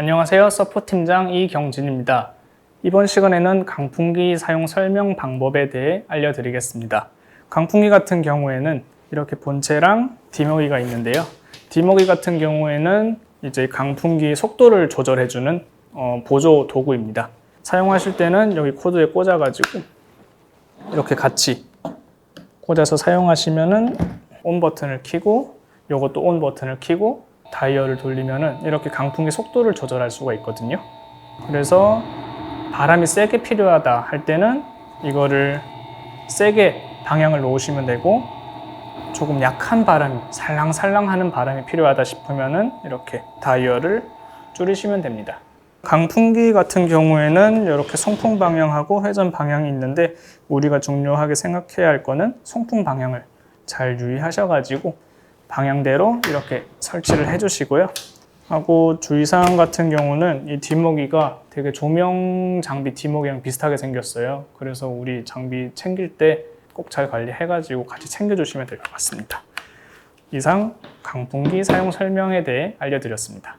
안녕하세요. 서포팀장 이경진입니다. 이번 시간에는 강풍기 사용 설명 방법에 대해 알려드리겠습니다. 강풍기 같은 경우에는 이렇게 본체랑 디모기가 있는데요. 디모기 같은 경우에는 이제 강풍기 속도를 조절해주는 어, 보조 도구입니다. 사용하실 때는 여기 코드에 꽂아가지고 이렇게 같이 꽂아서 사용하시면은 온 버튼을 켜고 요것도 온 버튼을 켜고 다이얼을 돌리면은 이렇게 강풍기 속도를 조절할 수가 있거든요. 그래서 바람이 세게 필요하다 할 때는 이거를 세게 방향을 놓으시면 되고 조금 약한 바람이 살랑살랑 하는 바람이 필요하다 싶으면은 이렇게 다이얼을 줄이시면 됩니다. 강풍기 같은 경우에는 이렇게 송풍 방향하고 회전 방향이 있는데 우리가 중요하게 생각해야 할 거는 송풍 방향을 잘 유의하셔가지고 방향대로 이렇게 설치를 해주시고요. 하고 주의사항 같은 경우는 이 뒷모기가 되게 조명 장비 뒷모기랑 비슷하게 생겼어요. 그래서 우리 장비 챙길 때 꼭 잘 관리해가지고 같이 챙겨주시면 될 것 같습니다. 이상 강풍기 사용 설명에 대해 알려드렸습니다.